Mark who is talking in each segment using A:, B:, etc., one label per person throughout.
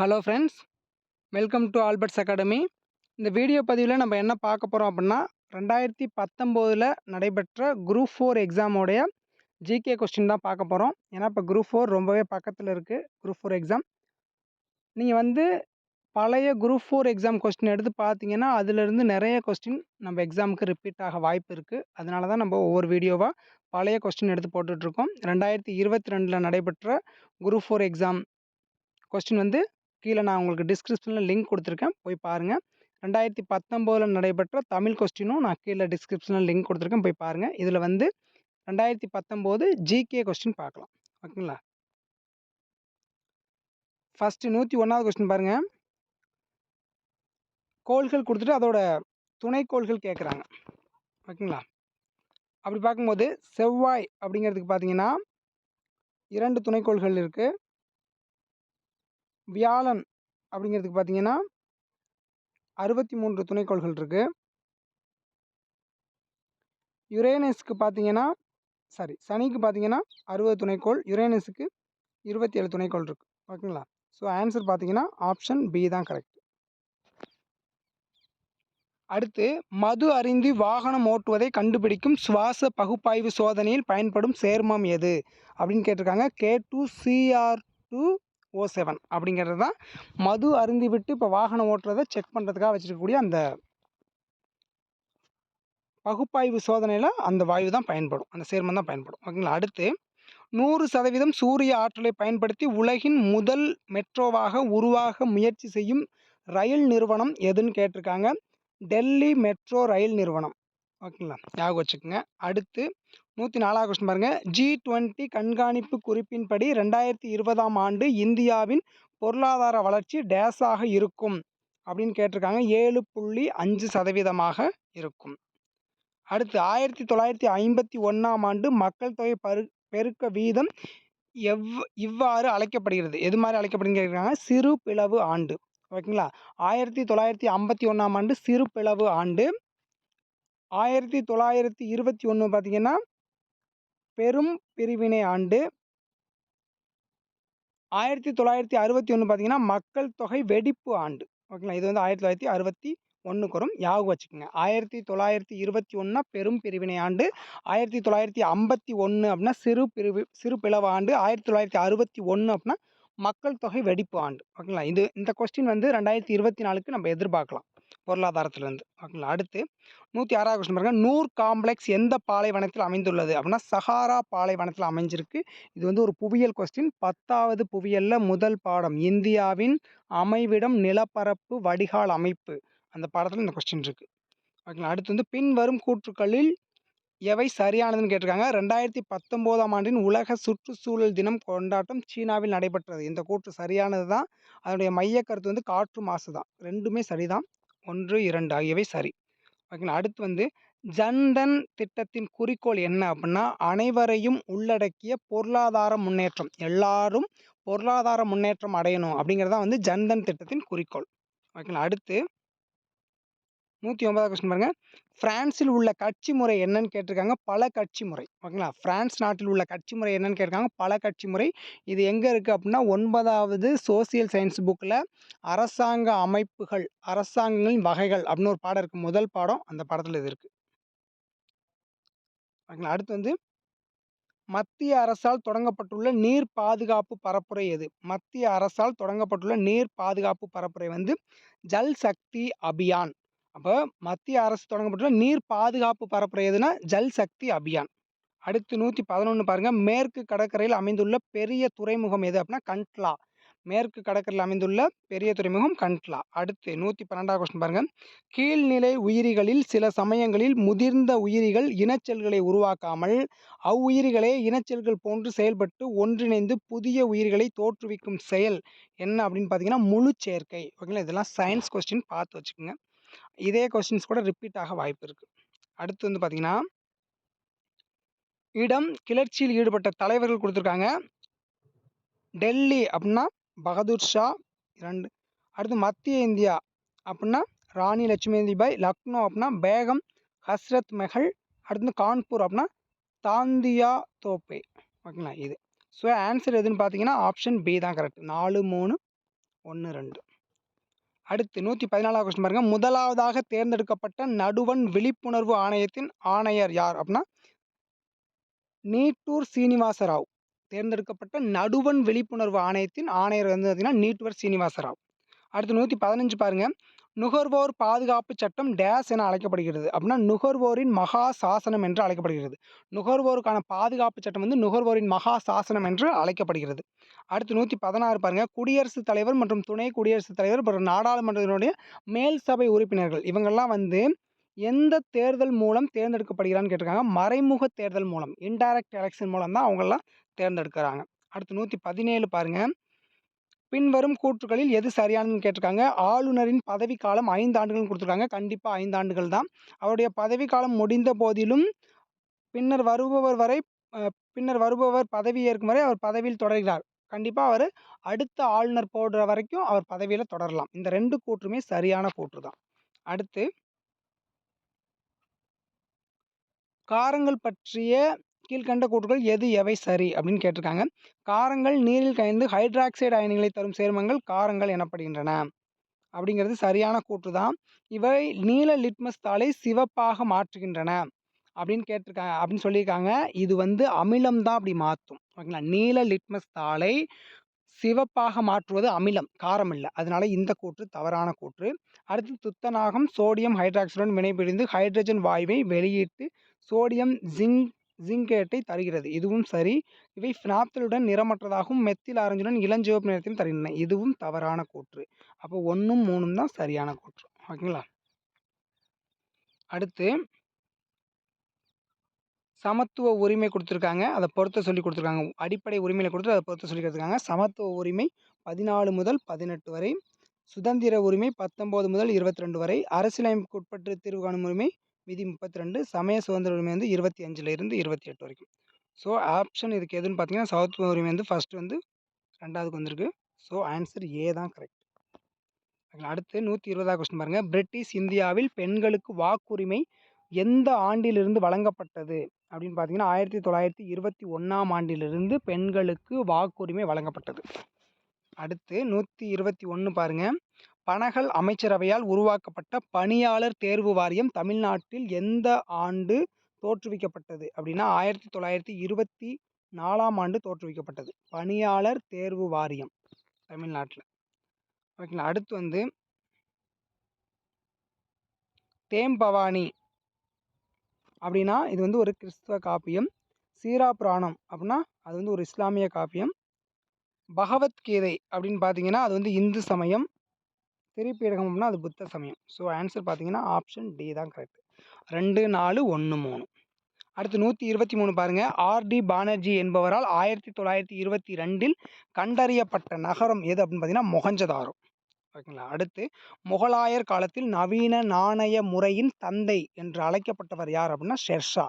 A: Hello friends welcome to Albert's academy இந்த video பதிவில் நம்ம என்ன பார்க்க போகிறோம் அப்படின்னா ரெண்டாயிரத்தி பத்தொம்போதில் நடைபெற்ற குரூப் ஃபோர் எக்ஸாமோடைய ஜிகே கொஸ்டின் தான் பார்க்க போகிறோம் ஏன்னா இப்போ குரூப் ஃபோர் ரொம்பவே பக்கத்தில் இருக்குது குரூப் ஃபோர் எக்ஸாம் நீங்கள் வந்து பழைய குரூப் ஃபோர் எக்ஸாம் கொஸ்டின் எடுத்து பார்த்தீங்கன்னா அதிலிருந்து நிறைய கொஸ்டின் நம்ம எக்ஸாமுக்கு ரிப்பீட் ஆக வாய்ப்பு இருக்குது அதனால தான் நம்ம ஒவ்வொரு வீடியோவாக பழைய கொஸ்டின் எடுத்து போட்டுட்ருக்கோம் ரெண்டாயிரத்தி இருபத்தி ரெண்டில் நடைபெற்ற குரூப் ஃபோர் எக்ஸாம் கொஸ்டின் வந்து கீழே நான் உங்களுக்கு டிஸ்கிரிப்ஷனில் லிங்க் கொடுத்துருக்கேன். போய் பாருங்கள் ரெண்டாயிரத்தி பத்தொம்போதில் நடைபெற்ற தமிழ் கொஸ்டினும் நான் கீழே டிஸ்கிரிப்ஷனில் லிங்க் கொடுத்துருக்கேன். போய் பாருங்கள் இதில் வந்து ரெண்டாயிரத்தி பத்தொம்போது ஜிகே கொஸ்டின் பார்க்கலாம். ஓகேங்களா? ஃபஸ்ட்டு நூற்றி ஒன்றாவது கொஸ்டின் பாருங்கள் கோள்கள் கொடுத்துட்டு அதோட துணைக்கோள்கள் கேட்குறாங்க ஓகேங்களா? அப்படி பார்க்கும்போது செவ்வாய் அப்படிங்கிறதுக்கு பார்த்தீங்கன்னா இரண்டு துணைக்கோள்கள் இருக்குது வியாழன் அப்படிங்கிறதுக்கு பார்த்தீங்கன்னா அறுபத்தி மூன்று துணைக்கோள்கள் இருக்குது யுரேனஸ்க்கு பார்த்தீங்கன்னா சாரி சனிக்கு பார்த்தீங்கன்னா அறுபது துணைக்கோள் யுரேனஸுக்கு இருபத்தி ஏழு துணைக்கோள் இருக்குது ஓகேங்களா? ஸோ ஆன்சர் பார்த்தீங்கன்னா ஆப்ஷன் பி தான் கரெக்ட் அடுத்து மது அருந்தி வாகனம் ஓட்டுவதை கண்டுபிடிக்கும் சுவாச பகுப்பாய்வு சோதனையில் பயன்படும் சேர்மம் எது? அப்படின்னு கேட்டிருக்காங்க. K two C R two O seven அப்படிங்கிறது தான் மது அருந்தி விட்டு இப்போ வாகனம் ஓட்டுறதை செக் பண்ணுறதுக்காக வச்சுருக்கக்கூடிய அந்த பகுப்பாய்வு சோதனையில் அந்த வாயு தான் பயன்படும். அந்த சேர்மம் தான் பயன்படும். ஓகேங்களா? அடுத்து நூறு சதவீதம் சூரிய ஆற்றலை பயன்படுத்தி உலகின் முதல் மெட்ரோவாக உருவாக முயற்சி செய்யும் ரயில் நிறுவனம் எதுன்னு கேட்டிருக்காங்க? டெல்லி மெட்ரோ ரயில் நிறுவனம். ஓகேங்களா? ஞாபகம் வச்சுக்கோங்க. அடுத்து நூற்றி நாலாவது கொஸ்டின் பாருங்கள் ஜி டுவெண்ட்டி கண்காணிப்பு குறிப்பின்படி ரெண்டாயிரத்தி இருபதாம் ஆண்டு இந்தியாவின் பொருளாதார வளர்ச்சி டேஸாக இருக்கும் அப்படின்னு கேட்டிருக்காங்க. ஏழு புள்ளி அஞ்சு சதவீதமாக இருக்கும். அடுத்து ஆயிரத்தி தொள்ளாயிரத்தி ஐம்பத்தி ஒன்றாம் ஆண்டு மக்கள் தொகை பரு பெருக்க வீதம் எவ் இவ்வாறு அழைக்கப்படுகிறது. எது மாதிரி அழைக்கப்படுதுன்னு கேட்குறாங்க சிறு பிளவு ஆண்டு. ஓகேங்களா? ஆயிரத்தி தொள்ளாயிரத்தி ஐம்பத்தி ஒன்றாம் ஆண்டு சிறு பிளவு ஆண்டு. ஆயிரத்தி தொள்ளாயிரத்தி இருபத்தி ஒன்று பார்த்தீங்கன்னா பெரும் பிரிவினை ஆண்டு. ஆயிரத்தி தொள்ளாயிரத்தி அறுபத்தி ஒன்று பார்த்தீங்கன்னா மக்கள் தொகை வெடிப்பு ஆண்டு. ஓகேங்களா? இது வந்து ஆயிரத்தி தொள்ளாயிரத்தி அறுபத்தி ஒன்றுக்கு வரும். ஞாபகம் வச்சுக்கோங்க. ஆயிரத்தி தொள்ளாயிரத்தி இருபத்தி ஒன்றா பெரும் பிரிவினை ஆண்டு. ஆயிரத்தி தொள்ளாயிரத்தி ஐம்பத்தி ஒன்று அப்படின்னா சிறு பிரிவு சிறு பிளவு ஆண்டு. ஆயிரத்தி தொள்ளாயிரத்தி அறுபத்தி ஒன்று அப்படின்னா மக்கள் தொகை வெடிப்பு ஆண்டு. ஓகேங்களா? இது இந்த கொஸ்டின் வந்து ரெண்டாயிரத்தி இருபத்தி நாலுக்கு நம்ம எதிர்பார்க்கலாம் பொருளாதாரத்திலேருந்து. ஓகேங்களா அடுத்து நூற்றி ஆறாவது கொஸ்டின் பாருங்க. நூர் காம்ப்ளெக்ஸ் எந்த பாலைவனத்தில் அமைந்துள்ளது? அப்படின்னா சஹாரா பாலைவனத்தில் அமைஞ்சிருக்கு. இது வந்து ஒரு புவியியல் கொஸ்டின் பத்தாவது புவியலில் முதல் பாடம் இந்தியாவின் அமைவிடம் நிலப்பரப்பு வடிகால் அமைப்பு. அந்த பாடத்தில் இந்த கொஸ்டின் இருக்குது ஓகேங்களா அடுத்து வந்து பின்வரும் கூற்றுக்களில் எவை சரியானதுன்னு கேட்டிருக்காங்க. ரெண்டாயிரத்தி பத்தொம்போதாம் ஆண்டின் உலக சுற்றுச்சூழல் தினம் கொண்டாட்டம் சீனாவில் நடைபெற்றது. இந்த கூற்று சரியானது தான் அதனுடைய மைய கருத்து வந்து காற்று மாசு தான் ரெண்டுமே சரிதான். ஒன்று இரண்டு ஆகியவை சரி. ஓகேங்களா? அடுத்து வந்து ஜன்தன் திட்டத்தின் குறிக்கோள் என்ன அப்படின்னா அனைவரையும் உள்ளடக்கிய பொருளாதார முன்னேற்றம். எல்லாரும் பொருளாதார முன்னேற்றம் அடையணும் அப்படிங்கிறது தான் வந்து ஜன்தன் திட்டத்தின் குறிக்கோள். ஓகேங்களா? அடுத்து நூற்றி ஒன்பதாவது கொஸ்டின் பாருங்கள் பிரான்சில் உள்ள கட்சி முறை என்னன்னு கேட்டிருக்காங்க. பல கட்சி முறை. ஓகேங்களா? பிரான்ஸ் நாட்டில் உள்ள கட்சி முறை என்னன்னு கேட்டிருக்காங்க. பல கட்சி முறை. இது எங்கே இருக்குது அப்படின்னா ஒன்பதாவது சோசியல் சயின்ஸ் புக்கில் அரசாங்க அமைப்புகள் அரசாங்கங்களின் வகைகள் அப்படின்னு ஒரு பாடம் இருக்குது முதல் பாடம் அந்த பாடத்தில் இது இருக்குது ஓகேங்களா? அடுத்து வந்து மத்திய அரசால் தொடங்கப்பட்டுள்ள நீர் பாதுகாப்பு பரப்புரை எது? மத்திய அரசால் தொடங்கப்பட்டுள்ள நீர் பாதுகாப்பு பரப்புரை வந்து ஜல் சக்தி அபியான். அப்போ மத்திய அரசு தொடங்கப்பட்டுள்ள நீர் பாதுகாப்பு பரப்புரை எதுனா ஜல் சக்தி அபியான். அடுத்து நூற்றி பதினொன்று பாருங்கள் மேற்கு கடற்கரையில் அமைந்துள்ள பெரிய துறைமுகம் எது அப்படின்னா கண்ட்லா. மேற்கு கடற்கரையில் அமைந்துள்ள பெரிய துறைமுகம் கண்ட்லா. அடுத்து நூற்றி பன்னெண்டாவது கொஸ்டின் பாருங்கள் கீழ்நிலை உயிரிகளில் சில சமயங்களில் முதிர்ந்த உயிரிகள் இனச்செல்களை உருவாக்காமல் அவ்வுயிரிகளே இனச்செல்கள் போன்று செயல்பட்டு ஒன்றிணைந்து புதிய உயிர்களை தோற்றுவிக்கும் செயல் என்ன அப்படின்னு பார்த்தீங்கன்னா முழு சேர்க்கை ஓகேங்களா? இதெல்லாம் சயின்ஸ் கொஸ்டின் பார்த்து வச்சுக்கோங்க. இதே கொஸ்டின்ஸ் கூட ரிப்பீட் ஆக வாய்ப்பு இருக்குது அடுத்து வந்து பார்த்தீங்கன்னா இடம் கிளர்ச்சியில் ஈடுபட்ட தலைவர்கள் கொடுத்துருக்காங்க. டெல்லி அப்படின்னா பகதூர் ஷா ரெண்டு அடுத்து மத்திய இந்தியா அப்படின்னா ராணி லட்சுமி பாய் லக்னோ அப்படின்னா பேகம் ஹஸ்ரத் மெஹல் அடுத்து கான்பூர் அப்படின்னா தாந்தியா தோப்பே. ஓகேங்களா இது. ஸோ ஆன்சர் எதுன்னு பார்த்தீங்கன்னா ஆப்ஷன் பி தான் கரெக்ட் நாலு மூணு ஒன்று ரெண்டு. அடுத்து நூற்றி பதினாலாவது கொஸ்டின் பாருங்க. முதலாவதாக தேர்ந்தெடுக்கப்பட்ட நடுவண் விழிப்புணர்வு ஆணையத்தின் ஆணையர் யார் அப்படின்னா நீட்டூர் சீனிவாசராவ். தேர்ந்தெடுக்கப்பட்ட நடுவண் விழிப்புணர்வு ஆணையத்தின் ஆணையர் வந்து பார்த்தீங்கன்னா நீட்டுவர் சீனிவாசராவ். அடுத்து நூற்றி பதினஞ்சு பாருங்க. நுகர்வோர் பாதுகாப்பு சட்டம் டேஸ் என அழைக்கப்படுகிறது. அப்படின்னா நுகர்வோரின் மகா சாசனம் என்று அழைக்கப்படுகிறது. நுகர்வோருக்கான பாதுகாப்பு சட்டம் வந்து நுகர்வோரின் மகா சாசனம் என்று அழைக்கப்படுகிறது. அடுத்து நூற்றி பதினாறு பாருங்கள் குடியரசுத் தலைவர் மற்றும் துணை குடியரசுத் தலைவர் மற்றும் நாடாளுமன்றத்தினுடைய மேல் சபை உறுப்பினர்கள். இவங்கெல்லாம் வந்து எந்த தேர்தல் மூலம் தேர்ந்தெடுக்கப்படுகிறான்னு கேட்டிருக்காங்க. மறைமுக தேர்தல் மூலம் இன்டைரக்ட் எலெக்ஷன் மூலம் தான் அவங்கெல்லாம் தேர்ந்தெடுக்கிறாங்க. அடுத்து நூற்றி பதினேழு பாருங்கள் பின்வரும் கூற்றுகளில் எது சரியானதுன்னு கேட்டிருக்காங்க. ஆளுநரின் பதவி காலம் ஐந்து ஆண்டுகள் கொடுத்துருக்காங்க. கண்டிப்பாக ஐந்து ஆண்டுகள் தான். அவருடைய பதவி காலம் முடிந்த போதிலும் பின்னர் வருபவர் வரை பின்னர் வருபவர் பதவி ஏற்கும் வரை அவர் பதவியில் தொடர்கிறார். கண்டிப்பாக அவர் அடுத்த ஆளுநர் போடுற வரைக்கும் அவர் பதவியில் தொடரலாம். இந்த ரெண்டு கூற்றுமே சரியான கூற்று தான். அடுத்து காரங்கள் பற்றிய கீழ்கண்ட கூற்றுகள் எது எவை சரி அப்படின்னு கேட்டிருக்காங்க. காரங்கள் நீரில் கரைந்து ஹைட்ராக்சைடு அயனிகளை தரும் சேர்மங்கள் காரங்கள் எனப்படுகின்றன. அப்படிங்கிறது சரியான கூற்று தான் இவை நீல லிட்மஸ் தாளை சிவப்பாக மாற்றுகின்றன அப்படின்னு கேட்டிருக்காங்க அப்படின்னு சொல்லியிருக்காங்க. இது வந்து அமிலம் தான் அப்படி மாற்றும். ஓகேங்களா? நீல லிட்மஸ் தாளை சிவப்பாக மாற்றுவது அமிலம் காரம் இல்லை. அதனால இந்த கூற்று தவறான கூற்று. அடுத்து துத்தநாகம் சோடியம் ஹைட்ராக்சைடுடன் வினைபுரிந்து ஹைட்ரஜன் வாயுவை வெளியிட்டு சோடியம் ஜிங்க் ஜிங்கேட்டை தருகிறது. இதுவும் சரி. இவை ஃபினாப்தலுடன் நிறமற்றதாகவும் மெத்தில் ஆரஞ்சுடன் இளஞ்சிவப்பு நிறத்தையும் தருகின்றன. இதுவும் தவறான கூற்று. அப்போ ஒன்றும் மூணும் தான் சரியான கூற்று. ஓகேங்களா? அடுத்து சமத்துவ உரிமை கொடுத்துருக்காங்க. அதை பொறுத்த சொல்லி கொடுத்துருக்காங்க. அடிப்படை உரிமையில் கொடுத்து அதை பொறுத்த சொல்லி கொடுத்துருக்காங்க. சமத்துவ உரிமை பதினாலு முதல் பதினெட்டு வரை. சுதந்திர உரிமை பத்தொம்போது முதல் இருபத்தி ரெண்டு வரை. அரசியலமைப்புக்கு உட்பட்டு தீர்வு காணும் உரிமை விதி முப்பத்தி ரெண்டு சமய சுதந்திர உரிமை வந்து இருபத்தி அஞ்சுல இருந்து இருபத்தி எட்டு வரைக்கும். ஸோ ஆப்ஷன் இதுக்கு எதுன்னு பார்த்தீங்கன்னா சவுத் உரிமை வந்து ஃபஸ்ட்டு வந்து ரெண்டாவதுக்கு வந்திருக்கு. ஸோ ஆன்சர் ஏ தான் கரெக்ட் அடுத்து நூற்றி இருபதாவது கொஸ்டின் பாருங்கள் பிரிட்டிஷ் இந்தியாவில் பெண்களுக்கு வாக்குரிமை எந்த ஆண்டிலிருந்து வழங்கப்பட்டது? அப்படின்னு பார்த்தீங்கன்னா ஆயிரத்தி தொள்ளாயிரத்தி இருபத்தி ஒன்றாம் ஆண்டிலிருந்து பெண்களுக்கு வாக்குரிமை வழங்கப்பட்டது. அடுத்து நூற்றி இருபத்தி ஒன்று பாருங்கள் பனகல் அமைச்சரவையால் உருவாக்கப்பட்ட பணியாளர் தேர்வு வாரியம் தமிழ்நாட்டில் எந்த ஆண்டு தோற்றுவிக்கப்பட்டது அப்படின்னா ஆயிரத்தி தொள்ளாயிரத்தி இருபத்தி நாலாம் ஆண்டு தோற்றுவிக்கப்பட்டது. பணியாளர் தேர்வு வாரியம் தமிழ்நாட்டில். ஓகேங்களா அடுத்து வந்து தேம்பவானி அப்படின்னா இது வந்து ஒரு கிறிஸ்துவ காப்பியம். சீரா புராணம் அப்படின்னா அது வந்து ஒரு இஸ்லாமிய காப்பியம். பகவத்கீதை அப்படின்னு பார்த்தீங்கன்னா அது வந்து இந்து சமயம். திரிபீடகம் அப்படின்னா அது புத்த சமயம். ஸோ ஆன்சர் பார்த்தீங்கன்னா ஆப்ஷன் டி தான் கரெக்ட் ரெண்டு நாலு ஒன்று மூணு. அடுத்து நூற்றி இருபத்தி மூணு பாருங்கள் ஆர்டி பானர்ஜி என்பவரால் ஆயிரத்தி தொள்ளாயிரத்தி இருபத்தி ரெண்டில் கண்டறியப்பட்ட நகரம் எது அப்படின்னு பார்த்தீங்கன்னா மொஹஞ்சதாரோ ஓகேங்களா? அடுத்து முகலாயர் காலத்தில் நவீன நாணய முறையின் தந்தை என்று அழைக்கப்பட்டவர் யார் அப்படின்னா ஷெர்ஷா.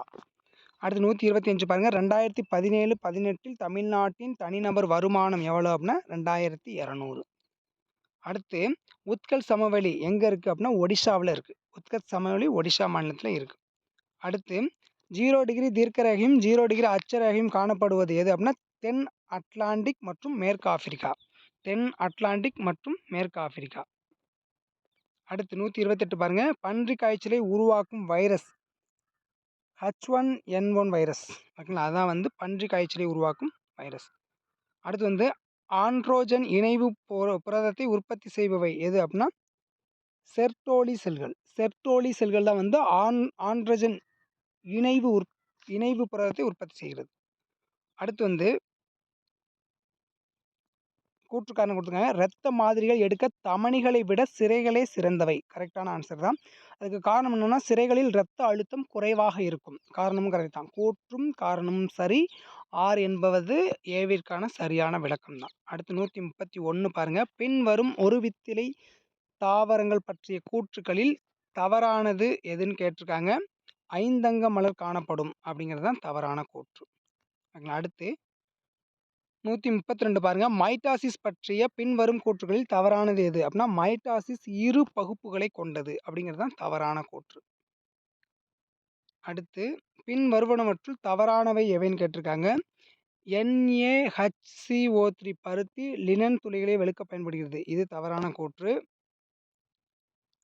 A: அடுத்து நூற்றி இருபத்தி அஞ்சு பாருங்கள் ரெண்டாயிரத்தி பதினேழு பதினெட்டில் தமிழ்நாட்டின் தனிநபர் வருமானம் எவ்வளோ அப்படின்னா ரெண்டாயிரத்தி இரநூறு. அடுத்து உத்கல் சமவெளி எங்கே இருக்குது அப்படின்னா ஒடிஷாவில் இருக்குது உத்கல் சமவெளி ஒடிஷா மாநிலத்தில் இருக்குது அடுத்து ஜீரோ டிகிரி தீர்க்கரேகையும் ஜீரோ டிகிரி அச்சரேகையும் காணப்படுவது எது அப்படின்னா தென் அட்லாண்டிக் மற்றும் மேற்கு ஆப்பிரிக்கா. தென் அட்லாண்டிக் மற்றும் மேற்கு ஆப்பிரிக்கா. அடுத்து நூற்றி இருபத்தெட்டு பாருங்கள் பன்றி காய்ச்சலை உருவாக்கும் virus. H one N one virus. ஓகேங்களா? அதான் வந்து பன்றி காய்ச்சலை உருவாக்கும் வைரஸ். அடுத்து வந்து ஆண்ட்ரோஜன் இணைவு புர- புரதத்தை உற்பத்தி செய்பவை எது அப்படின்னா செர்டோலி செல்கள். செர்டோலி செல்கள் தான் வந்து ஆன் ஆண்ட்ரஜன் இணைவு உற் இணைவு புரதத்தை உற்பத்தி செய்கிறது. அடுத்து வந்து கூற்று காரணம் கொடுத்துருக்காங்க. ரத்த மாதிரிகள் எடுக்க தமணிகளை விட சிறைகளே சிறந்தவை. கரெக்டான ஆன்சர் தான். அதுக்கு காரணம் என்னென்னா சிறைகளில் இரத்த அழுத்தம் குறைவாக இருக்கும். காரணமும் கரெக்ட் தான். கூற்றும் காரணமும் சரி ஆர் என்பது ஏவிற்கான சரியான விளக்கம் தான். அடுத்து நூற்றி முப்பத்தி ஒன்று பாருங்கள் பின்வரும் ஒரு வித்திலை தாவரங்கள் பற்றிய கூற்றுகளில் தவறானது எதுன்னு கேட்டிருக்காங்க. ஐந்தங்க மலர் காணப்படும் அப்படிங்கிறது தான் தவறான கூற்று. அடுத்து நூற்றி முப்பத்தி ரெண்டு பாருங்க. மைட்டாசிஸ் பற்றிய பின்வரும் கூற்றுகளில் தவறானது எது அப்படின்னா மைட்டாசிஸ் இரு பகுப்புகளை கொண்டது அப்படிங்கிறது தான் தவறான கூற்று. அடுத்து பின் வருவனவற்றுள் தவறானவை எவைன்னு கேட்டிருக்காங்க NaHCO3 பருத்தி, லினன் துளிகளை வெளுக்க பயன்படுகிறது. இது தவறான கூற்று.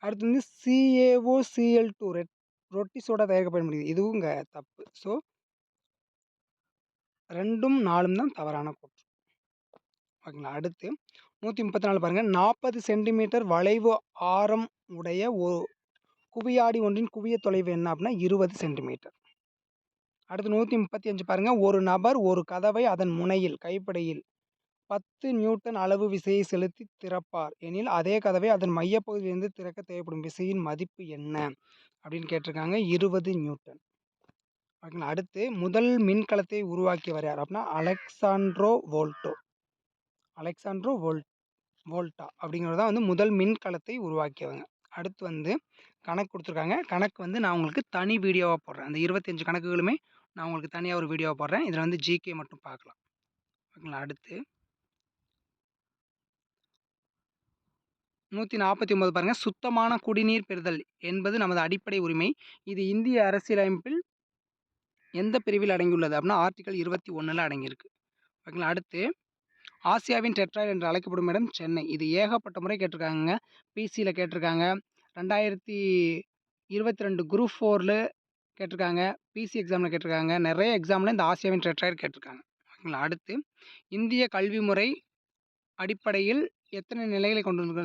A: அடுத்து வந்து C A O C L two red ரொட்டி சோடா தயாரிக்க பயன்படுகிறது. இதுவுங்க தப்பு. ஸோ 2ம் 4ம் தான் தவறான கூற்று. ஓகேங்களா. அடுத்து நூற்றி முப்பத்தி நாலு பாருங்கள் நாற்பது சென்டிமீட்டர் வளைவு ஆரம் உடைய ஒரு குவியாடி ஒன்றின் குவிய தொலைவு என்ன அப்படின்னா இருபது சென்டிமீட்டர். அடுத்து நூற்றி முப்பத்தஞ்சு பாருங்கள் ஒரு நபர் ஒரு கதவை அதன் முனையில் கைப்படையில் பத்து நியூட்டன் அளவு விசையை செலுத்தி திறப்பார் எனில், அதே கதவை அதன் மையப்பகுதியிலிருந்து திறக்க தேவைப்படும் விசையின் மதிப்பு என்ன? அப்படின்னு கேட்டிருக்காங்க. 20 நியூட்டன். ஓகேங்களா. அடுத்து முதல் மின்கலத்தை உருவாக்கியவர் யார்? அப்படின்னா அலெக்சாண்ட்ரோ வோல்டோ. அலெக்சாண்ட்ரோ வோல் வோல்டா அப்படிங்கிறது தான் வந்து முதல் மின்கலத்தை உருவாக்கியவங்க. அடுத்து வந்து கணக்கு கொடுத்துருக்காங்க கணக்கு வந்து நான் உங்களுக்கு தனி வீடியோவாக போடுறேன். அந்த 25 கணக்குகளுமே நான் உங்களுக்கு தனியாக ஒரு வீடியோ போடுறேன். இதில் வந்து ஜிகே மட்டும் பார்க்கலாம். ஓகேங்களா. அடுத்து நூற்றி நாற்பத்தி ஒன்பது பாருங்கள் சுத்தமான குடிநீர் பெறுதல் என்பது நமது அடிப்படை உரிமை. இது இந்திய அரசியலமைப்பில் எந்த பிரிவில் அடங்கியுள்ளது? அப்படின்னா ஆர்டிகல் இருபத்தி ஒன்றில் அடங்கியிருக்கு. ஓகேங்களா. அடுத்து ஆசியாவின் டெட்ராய்ட் என்று அழைக்கப்படும் இடம் சென்னை. இது ஏகப்பட்ட முறை கேட்டிருக்காங்க பிசியில் கேட்டிருக்காங்க. 2022 குரூப் ஃபோரில் கேட்டிருக்காங்க. பிசி எக்ஸாமில் கேட்டிருக்காங்க. நிறைய எக்ஸாமில் இந்த ஆசியாவின் டெட்ராய்ட் கேட்டிருக்காங்க. ஓகேங்களா. அடுத்து இந்திய கல்வி முறை அடிப்படையில் எத்தனை நிலைகளை கொண்டுள்ளது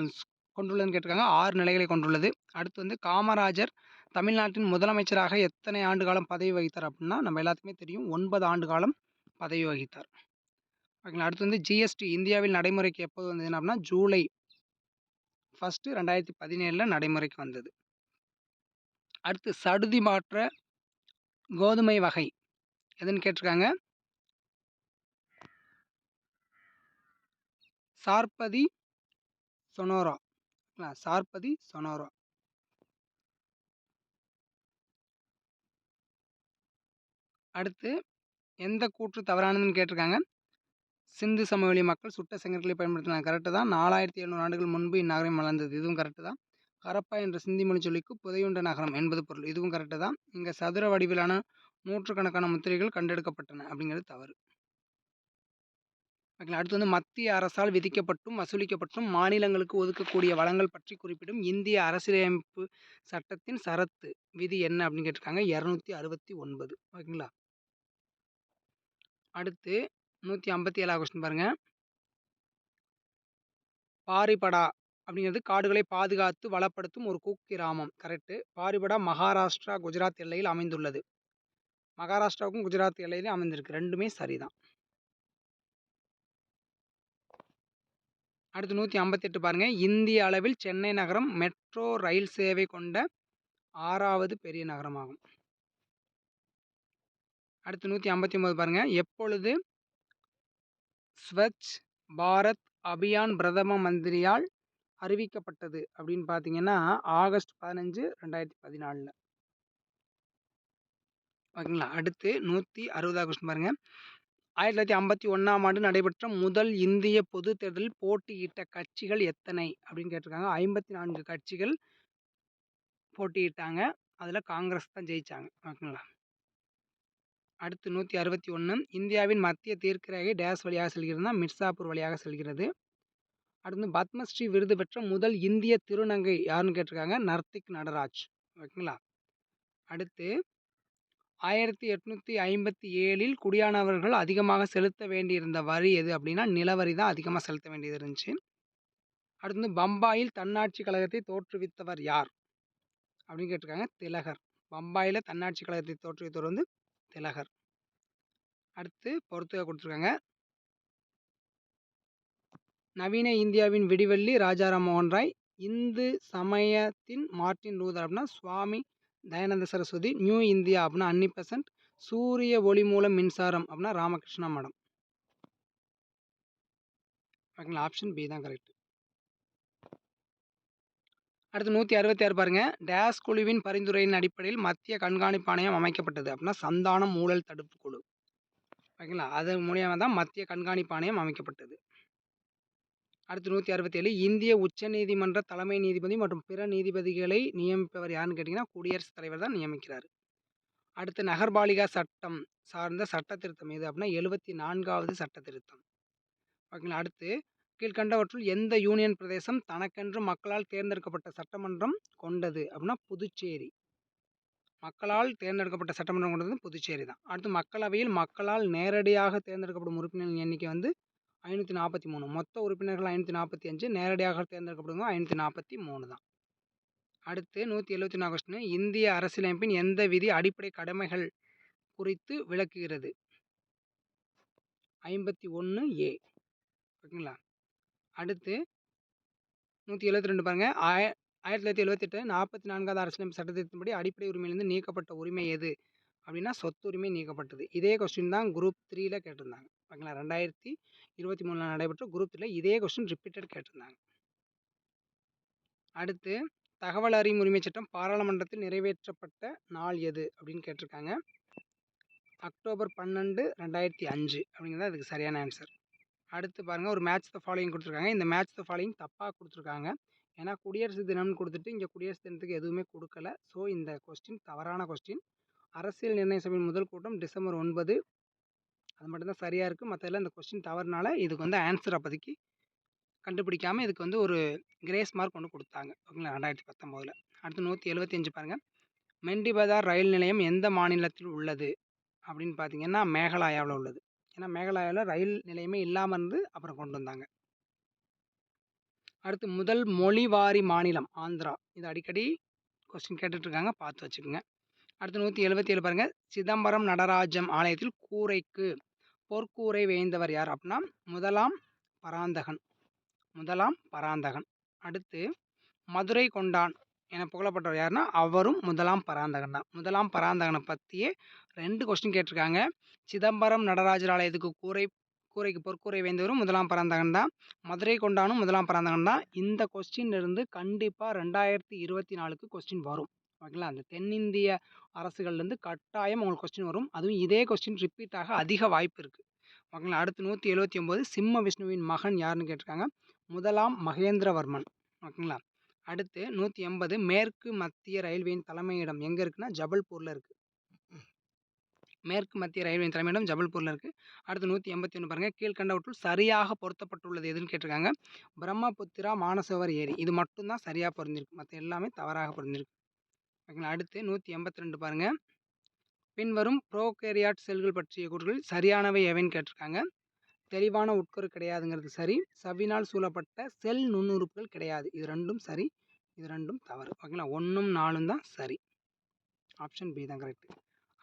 A: கொண்டுள்ளதுன்னு கேட்டிருக்காங்க. ஆறு நிலைகளை கொண்டுள்ளது. அடுத்து வந்து காமராஜர் தமிழ்நாட்டின் முதலமைச்சராக எத்தனை ஆண்டு காலம் பதவி வகித்தார்? அப்படின்னா நம்ம எல்லாத்துக்குமே தெரியும். ஒன்பது ஆண்டு காலம் பதவி வகித்தார். ஓகேங்களா. அடுத்து வந்து ஜிஎஸ்டி இந்தியாவில் நடைமுறைக்கு எப்போது வந்ததுன்னா அப்படின்னா ஜூலை 1 2017ல நடைமுறைக்கு வந்தது. அடுத்து சடுதி மாற்ற கோதுமை வகை எதுன்னு கேட்டிருக்காங்க. சார்பதி சொனோரா. சார்பதி சொனோரா. அடுத்து எந்த கூற்று தவறானதுன்னு கேட்டிருக்காங்க. சிந்து சமவெளி மக்கள் சுட்ட செங்கற்களை பயன்படுத்தினாங்க. கரெக்ட்டு தான். 4700 ஆண்டுகள் முன்பு இந்நகரம் வளர்ந்தது. இதுவும் கரெக்ட்டு தான். ஹரப்பா என்ற சிந்தி சொல்லிக்கு சொல்லுக்கு புதையுண்ட நகரம் என்பது பொருள். இதுவும் கரெக்டு தான். இங்கே சதுர வடிவிலான நூற்றுக்கணக்கான முத்திரைகள் கண்டெடுக்கப்பட்டன அப்படிங்கிறது தவறு. ஓகேங்களா. அடுத்து வந்து மத்திய அரசால் விதிக்கப்பட்டும், வசூலிக்கப்பட்டும் மாநிலங்களுக்கு ஒதுக்கக்கூடிய வளங்கள் பற்றி குறிப்பிடும் இந்திய அரசியலமைப்பு சட்டத்தின் சரத்து விதி என்ன? அப்படின்னு கேட்டிருக்காங்க. 269 ஓகேங்களா. அடுத்து 157வது கொஸ்டின் பாருங்கள் பாரிபடா அப்படிங்கிறது காடுகளை பாதுகாத்து வளப்படுத்தும் ஒரு குக்கிராமம். கரெக்ட்டு. பாரிபடா மகாராஷ்டிரா, குஜராத் எல்லையில் அமைந்துள்ளது. மகாராஷ்டிராவுக்கும் குஜராத் எல்லையிலும் அமைந்திருக்கு. ரெண்டுமே சரிதான். அடுத்து நூற்றி ஐம்பத்தெட்டு பாருங்கள் இந்திய அளவில் சென்னை நகரம் மெட்ரோ ரயில் சேவை கொண்ட ஆறாவது பெரிய நகரமாகும். அடுத்து நூற்றி ஐம்பத்தி ஒம்பது பாருங்கள் எப்பொழுது ஸ்வச் பாரத் அபியான் பிரதம மந்திரியால் அறிவிக்கப்பட்டது? அப்படின்னு பார்த்தீங்கன்னா, ஆகஸ்ட் 15, 2014ல. ஓகேங்களா. அடுத்து 160வது கொஸ்டின் பாருங்க. 1951ஆம் ஆண்டு நடைபெற்ற முதல் இந்திய பொதுத் தேர்தலில் போட்டியிட்ட கட்சிகள் எத்தனை? அப்படின்னு கேட்டிருக்காங்க. 54 கட்சிகள் போட்டியிட்டாங்க. அதில் காங்கிரஸ் தான் ஜெயிச்சாங்க. ஓகேங்களா. அடுத்து 161 இந்தியாவின் மத்திய தீர்க்கரேகை டேஸ் வழியாக செல்கிறதுனா மிர்சாப்பூர் வழியாக செல்கிறது. அடுத்து பத்மஸ்ரீ விருது பெற்ற முதல் இந்திய திருநங்கை யாருன்னு கேட்டிருக்காங்க. நர்த்திக் நடராஜ். ஓகேங்களா. அடுத்து 1857ல் குடியானவர்கள் அதிகமாக செலுத்த வேண்டியிருந்த வரி எது? அப்படின்னா, நிலவரி தான் அதிகமாக செலுத்த வேண்டியது இருந்துச்சு. அடுத்து வந்து பம்பாயில் தன்னாட்சி கழகத்தை தோற்றுவித்தவர் யார்? அப்படின்னு கேட்டிருக்காங்க. திலகர். பம்பாயில் தன்னாட்சி கழகத்தை தோற்றுவித்தவர் வந்து திலகர். அடுத்து பொறுத்துக கொடுத்துருக்காங்க நவீன இந்தியாவின் விடிவெள்ளி ராஜாராம் மோகன் ராய். இந்து சமயத்தின் மார்ட்டின் லூதர் அப்படின்னா, சுவாமி தயானந்த சரஸ்வதி. நியூ இந்தியா அப்படின்னா அன்னி பெசன்ட். சூரிய ஒளி மூலம் மின்சாரம் அப்படின்னா ராமகிருஷ்ணா மடம். ஓகேங்களா. ஆப்ஷன் பி தான் கரெக்ட். அடுத்து நூற்றி அறுபத்தி ஆறு பாருங்கள் டேஸ் குழுவின் பரிந்துரையின் அடிப்படையில் மத்திய கண்காணிப்பு ஆணையம் அமைக்கப்பட்டது. அப்படின்னா, சந்தானம் ஊழல் தடுப்பு குழு. ஓகேங்களா. அதன் மூலியமாக தான் மத்திய கண்காணிப்பு ஆணையம் அமைக்கப்பட்டது. அடுத்து 167 இந்திய உச்சநீதிமன்ற தலைமை நீதிபதி மற்றும் பிற நீதிபதிகளை நியமிப்பவர் யாருன்னு கேட்டிங்கன்னா குடியரசுத் தலைவர் தான் நியமிக்கிறார். அடுத்து நகர்பாலிகா சட்டம் சார்ந்த சட்ட திருத்தம் எது அப்படின்னா எழுபத்தி நான்காவது சட்ட திருத்தம் ஓகேங்களா? அடுத்து கீழ்கண்டவற்றுள் எந்த யூனியன் பிரதேசம் தனக்கென்று மக்களால் தேர்ந்தெடுக்கப்பட்ட சட்டமன்றம் கொண்டது அப்படின்னா புதுச்சேரி. மக்களால் தேர்ந்தெடுக்கப்பட்ட சட்டமன்றம் கொண்டது புதுச்சேரி தான். அடுத்து மக்களவையில் மக்களால் நேரடியாக தேர்ந்தெடுக்கப்படும் உறுப்பினர்களின் எண்ணிக்கை வந்து ஐநூற்றி நாற்பத்தி மூணு. மொத்த உறுப்பினர்கள் ஐநூற்றி நாற்பத்தி அஞ்சு. நேரடியாக தேர்ந்தெடுக்கப்படுவோம் ஐநூற்றி நாற்பத்தி மூணு தான். அடுத்து நூற்றி எழுபத்தி நாலு கொஸ்டின் இந்திய அரசியலமைப்பின் எந்த விதி அடிப்படை கடமைகள் குறித்து விளக்குகிறது? ஐம்பத்தி ஒன்று ஏ ஓகேங்களா? அடுத்து நூற்றி எழுபத்தி ரெண்டு பாருங்கள் ஆய ஆயிரத்தி தொள்ளாயிரத்தி எழுபத்தெட்டு நாற்பத்தி நான்காவது அரசியலமைப்பு சட்டத்தின்படி அடிப்படை உரிமையிலிருந்து நீக்கப்பட்ட உரிமை எது? அப்படின்னா சொத்து உரிமை நீக்கப்பட்டது. இதே கொஸ்டின் தான் குரூப் த்ரீயில் கேட்டிருந்தாங்க. ஓகேங்களா ரெண்டாயிரத்தி இருபத்தி மூணில் நடைபெற்ற குரூப் த்ரீல இதே கொஸ்டின் ரிப்பீட்டட் கேட்டிருந்தாங்க. அடுத்து தகவல் அறியும் உரிமை சட்டம் பாராளுமன்றத்தில் நிறைவேற்றப்பட்ட நாள் எது? அப்படின்னு கேட்டிருக்காங்க. அக்டோபர் பன்னெண்டு ரெண்டாயிரத்தி அஞ்சு அப்படிங்கிறது அதுக்கு சரியான ஆன்சர் அடுத்து பாருங்கள் ஒரு மேட்ச் த ஃபாலோயிங் கொடுத்துருக்காங்க. இந்த மேட்ச் த ஃபாலோயிங் தப்பாக கொடுத்துருக்காங்க. ஏன்னா குடியரசு தினம்னு கொடுத்துட்டு இங்கே குடியரசு தினத்துக்கு எதுவுமே கொடுக்கல. ஸோ இந்த கொஸ்டின் தவறான கொஸ்டின் அரசியல் நிர்ணய சபையின் முதல் கூட்டம் டிசம்பர் ஒன்பது அது மட்டும்தான் சரியாக இருக்குது மற்றதெல்லாம் இந்த கொஸ்டின் தவறுனால இதுக்கு வந்து ஆன்சர் அப்போதைக்கு கண்டுபிடிக்காமல் இதுக்கு வந்து ஒரு கிரேஸ் மார்க் ஒன்று கொடுத்தாங்க. ஓகேங்களா ரெண்டாயிரத்தி பத்தொம்போதில். அடுத்து நூற்றி எழுபத்தி அஞ்சு பாருங்கள் மெண்டிபதார் ரயில் நிலையம் எந்த மாநிலத்தில் உள்ளது? அப்படின்னு பார்த்தீங்கன்னா மேகாலயாவில் உள்ளது. ஏன்னா மேகாலயாவில் ரயில் நிலையமே இல்லாமல் இருந்து அப்புறம் கொண்டு வந்தாங்க. அடுத்து முதல் மொழிவாரி மாநிலம் ஆந்திரா. இது அடிக்கடி கொஸ்டின் கேட்டுட்ருக்காங்க பார்த்து வச்சுக்கோங்க. அடுத்து நூற்றி எழுபத்தி ஏழு பாருங்கள் சிதம்பரம் நடராஜம் ஆலயத்தில் கூரைக்கு பொற்கூரை வேந்தவர் யார் அப்படின்னா முதலாம் பராந்தகன். முதலாம் பராந்தகன். அடுத்து மதுரை கொண்டான் என புகழப்பட்டவர் யாருன்னா அவரும் முதலாம் பராந்தகன் தான். முதலாம் பராந்தகனை பற்றியே ரெண்டு கொஸ்டின் கேட்டிருக்காங்க. சிதம்பரம் நடராஜர் ஆலயத்துக்கு கூரை கூரைக்கு பொற்கூரை வேந்தவரும் முதலாம் பராந்தகன் தான். மதுரை கொண்டானும் முதலாம் பராந்தகன் தான். இந்த கொஸ்டின் இருந்து கண்டிப்பாக ரெண்டாயிரத்தி இருபத்தி நாலுக்கு கொஸ்டின் வரும். ஓகேங்களா அந்த தென்னிந்திய அரசுகள்லேருந்து கட்டாயம் உங்களுக்கு கொஸ்டின் வரும். அதுவும் இதே கொஸ்டின் ரிப்பீட் ஆக அதிக வாய்ப்பு இருக்குது ஓகேங்களா அடுத்து நூற்றி எழுபத்தி ஒம்பது சிம்ம விஷ்ணுவின் மகன் யாருன்னு கேட்டிருக்காங்க? முதலாம் மகேந்திரவர்மன். ஓகேங்களா அடுத்து நூற்றி எண்பது மேற்கு மத்திய ரயில்வேயின் தலைமையிடம் எங்கே இருக்குன்னா? ஜபல்பூரில் இருக்குது மேற்கு மத்திய ரயில்வேயின் தலைமையிடம் ஜபல்பூரில் இருக்குது அடுத்து நூற்றி எண்பத்தி ஒன்று பாருங்கள் கீழ்கண்டவற்றுள் சரியாக பொருத்தப்பட்டுள்ளது எதுன்னு கேட்டிருக்காங்க? பிரம்மபுத்திரா மானசவர் ஏரி. இது மட்டும்தான் சரியாக பொருந்திருக்கு மற்ற எல்லாமே தவறாக பொருந்திருக்கு ஓகேங்களா அடுத்து நூற்றி எண்பத்தி ரெண்டு பாருங்கள் பின்வரும் ப்ரோகேரியாட் செல்கள் பற்றிய கூறுகள் சரியானவை எவைன்னு கேட்டிருக்காங்க. தெளிவான உட்கரு கிடையாதுங்கிறது சரி. சவினால் சூழப்பட்ட செல் நுண்ணுறுப்புகள் கிடையாது. இது ரெண்டும் சரி இது ரெண்டும் தவறு. ஓகேங்களா? ஒன்றும் நாலும் தான் சரி. ஆப்ஷன் பி தான் கரெக்ட்.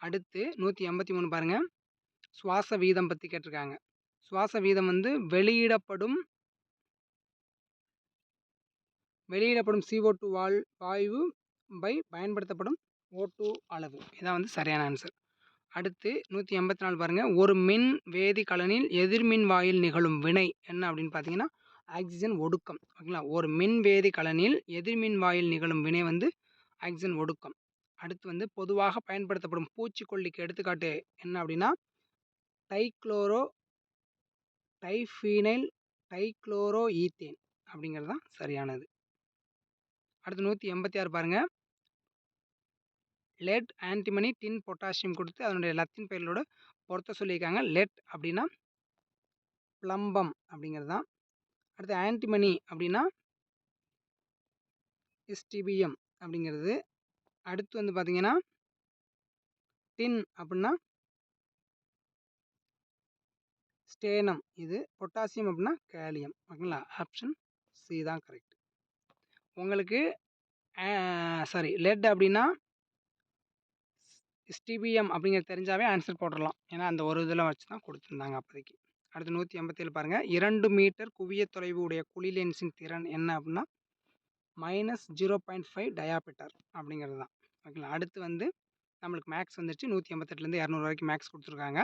A: அடுத்து நூற்றி எண்பத்தி மூணு பாருங்கள் சுவாச வீதம் பற்றி கேட்டிருக்காங்க. சுவாச வீதம் வந்து வெளியிடப்படும் வெளியிடப்படும் சிஓ டூ வால் வாயு பை பயன்படுத்தப்படும் ஓ டூ அளவு. இதான் வந்து சரியான ஆன்சர் அடுத்து நூற்றி எண்பத்தி நாலு பாருங்கள் ஒரு மின் வேதி கலனில் எதிர்மின் வாயில் நிகழும் வினை என்ன அப்படின்னு பார்த்தீங்கன்னா ஆக்சிஜன் ஒடுக்கம். ஓகேங்களா? ஒரு மின் வேதி கலனில் எதிர்மின் வாயில் நிகழும் வினை வந்து ஆக்சிஜன் ஒடுக்கம். அடுத்து வந்து பொதுவாக பயன்படுத்தப்படும் பூச்சிக்கொல்லிக்கு எடுத்துக்காட்டு என்ன அப்படின்னா டைக்ளோரோ டைஃபீனைல் டைக்ளோரோ ஈத்தேன் அப்படிங்கிறது தான் சரியானது. அடுத்து நூற்றி எண்பத்தி ஆறு பாருங்கள் லெட் ஆன்டிமனி டின் பொட்டாசியம் கொடுத்து அதனுடைய லத்தின் பெயர்களோட பொருத்த சொல்லியிருக்காங்க. லெட் அப்படின்னா பிளம்பம் அப்படிங்கிறது தான் அடுத்து ஆன்டிமனி அப்படின்னா எஸ்டிபிஎம் அப்படிங்கிறது. அடுத்து வந்து பார்த்திங்கன்னா டின் அப்படின்னா ஸ்டேனம் இது பொட்டாசியம் அப்படின்னா கேலியம் ஓகேங்களா? ஆப்ஷன் சி தான் கரெக்ட் உங்களுக்கு சாரி லெட் அப்படின்னா எஸ்டிபிஎம் அப்படிங்கிறது தெரிஞ்சாவே ஆன்சர் போட்டுடலாம் ஏன்னா அந்த ஒரு இதில் வச்சு தான் கொடுத்துருந்தாங்க அப்போதைக்கு. அடுத்து நூற்றி எண்பத்தேழு பாருங்கள் இரண்டு மீட்டர் குவிய தொலைவு உடைய குழி லென்ஸின் திறன் என்ன அப்படின்னா minus zero point five dioptre அப்படிங்கிறது தான். ஓகேங்களா அடுத்து வந்து நம்மளுக்கு மேக்ஸ் வந்துச்சு நூற்றி எண்பத்தெட்டுலேருந்து இரநூறு வரைக்கும் மேக்ஸ் கொடுத்துருக்காங்க.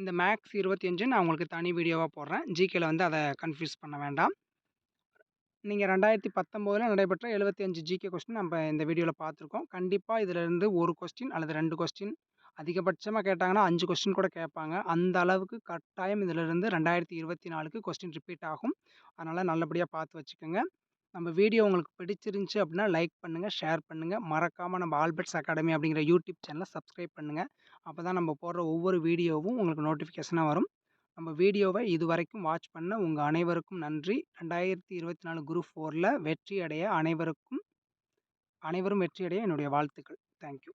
A: இந்த மேக்ஸ் இருபத்தி அஞ்சு நான் உங்களுக்கு தனி வீடியோவாக போடுறேன். ஜிகேல வந்து அதை கன்ஃபியூஸ் பண்ண வேண்டாம். நீங்கள் ரெண்டாயிரத்தி பத்தொம்போதில் நடைபெற்ற எழுபத்தி அஞ்சு ஜிகே கொஸ்டின் நம்ம இந்த வீடியோவில் பார்த்துருக்கோம். கண்டிப்பாக இதிலேருந்து ஒரு கொஸ்டின் அல்லது ரெண்டு கொஸ்டின் அதிகபட்சமாக கேட்டாங்கன்னா அஞ்சு கொஸ்டின் கூட கேட்பாங்க. அந்த அளவுக்கு கட்டாயம் இதிலிருந்து ரெண்டாயிரத்தி இருபத்தி நாலுக்கு கொஸ்டின் ரிப்பீட் ஆகும். அதனால் நல்லபடியாக பார்த்து வச்சுக்கோங்க. நம்ம வீடியோ உங்களுக்கு பிடிச்சிருந்துச்சி அப்படின்னா லைக் பண்ணுங்கள் ஷேர் பண்ணுங்கள் மறக்காமல் நம்ம ஆல்பர்ட்ஸ் அகாடமி அப்படிங்கிற யூடியூப் சேனலை சப்ஸ்கிரைப் பண்ணுங்கள் அப்போ தான் நம்ம போடுற ஒவ்வொரு வீடியோவும் உங்களுக்கு நோட்டிஃபிகேஷனாக வரும். நம்ம வீடியோவை இதுவரைக்கும் வாட்ச் பண்ண உங்கள் அனைவருக்கும் நன்றி. ரெண்டாயிரத்தி இருபத்தி நாலு குரூப் ஃபோரில் வெற்றி அடைய அனைவருக்கும் அனைவரும் வெற்றி அடைய என்னுடைய வாழ்த்துக்கள். தேங்க்யூ.